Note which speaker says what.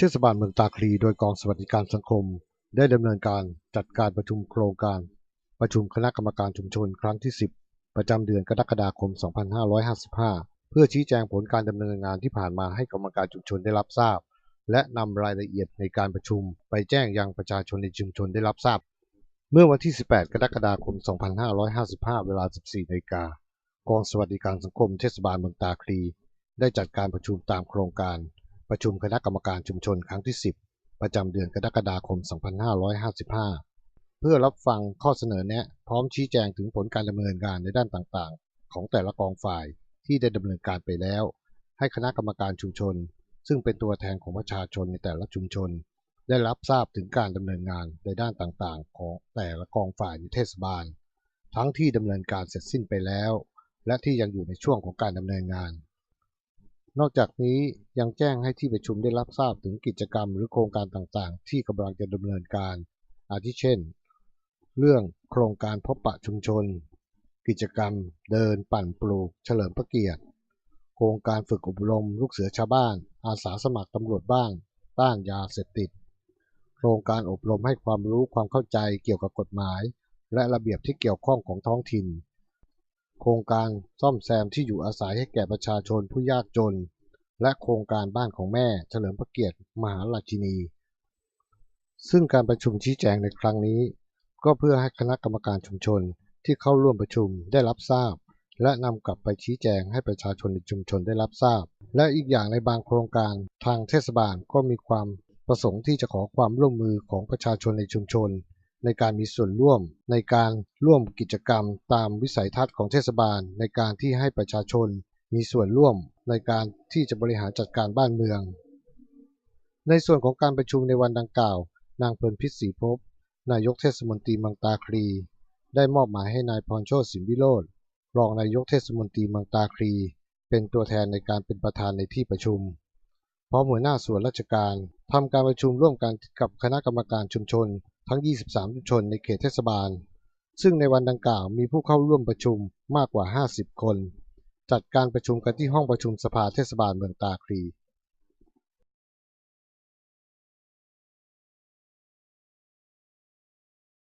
Speaker 1: เทศบาลเมืองตาคลีโดยกองสวัสดิการสังคม ได้ดำเนินการจัดการประชุมโครงการ ประชุมคณะกรรมการชุมชนครั้งที่ 10 ประจำเดือนกรกฎาคม 2555 เพื่อชี้แจงผลการดำเนินงานที่ผ่านมาให้กรรมการชุมชนได้รับทราบ และนำรายละเอียดในการประชุม ไปแจ้งยังประชาชนในชุมชนได้รับทราบ เมื่อวันที่ 18 กรกฎาคม 2555 เวลา 14นาฬิกากองสวัสดิการสังคมเทศบาลเมืองตาคลี ได้จัดการประชุมตามโครงการ ประชุมคณะกรรมการชุมชนครั้งที่ 10 ประจำเดือนกรกฎาคม 2555 เพื่อรับฟังข้อเสนอแนะพร้อมชี้แจงถึงผลการดำเนินงานในด้านต่างๆ ของแต่ละกองฝ่ายที่ได้ดำเนินการไปแล้ว ให้คณะกรรมการชุมชน ซึ่งเป็นตัวแทนของประชาชนในแต่ละชุมชน ได้รับทราบถึงการดำเนินงานในด้านต่างๆ ของแต่ละกองฝ่ายในเทศบาล ทั้งที่ดำเนินการเสร็จสิ้นไปแล้ว และที่ยังอยู่ในช่วงของการดำเนินงาน นอกจากนี้ยังแจ้งให้ที่ประชุมได้รับทราบถึงกิจกรรมหรือโครงการต่างๆ ที่กำลังจะดำเนินการ อาทิเช่น เรื่องโครงการพบปะชุมชน กิจกรรม เดินปั่นปลูก เฉลิมพระเกียรติ โครงการฝึกอบรม ลูกเสือชาวบ้าน อาสาสมัครตำรวจบ้าน ต้านยาเสพติด โครงการอบรมให้ความรู้ความเข้าใจเกี่ยวกับกฎหมาย และระเบียบที่เกี่ยวข้องของท้องถิ่น ครงการซ่อมแซมที่อยู่อาศัยให้แก่ประชาชนผู้ยากจน และโครงการบ้านของแม่เฉลิมพระเกียรติมหาราชินี ซึ่งการประชุมชี้แจงในครั้งนี้ ก็เพื่อให้คณะกรรมการชุมชนที่เข้าร่วมประชุมได้รับทราบ และนำกลับไปชี้แจงให้ประชาชนในชุมชนได้รับทราบ และอีกอย่างในบางโครงการทางเทศบาลก็มีความประสงค์ที่จะขอความร่วมมือของประชาชนในชุมชน ในการมีส่วนร่วม ในการร่วมกิจกรรมตามวิสัยทัศน์ของเทศบาล ในการที่ให้ประชาชนมีส่วนร่วมในการที่จะบริหารจัดการบ้านเมือง ในส่วนของการประชุมในวันดังกล่าว นางเพลินพิษศรีภพนายกเทศมนตรีเมืองตาคลี ได้มอบหมายให้นายพรโชติสินวิโรธรองนายกเทศมนตรีเมืองตาคลี เป็นตัวแทนในการเป็นประธานในที่ประชุม พร้อมหัวหน้าส่วนราชการทำการประชุมร่วมกันกับคณะกรรมการชุมชน ทั้ง 23 ชุมชนในเขตเทศบาล ซึ่งในวันดังกล่าวมีผู้เข้าร่วมประชุมมากกว่า 50 คน จัดการประชุมกันที่ห้องประชุมสภาเทศบาลเมืองตาคลี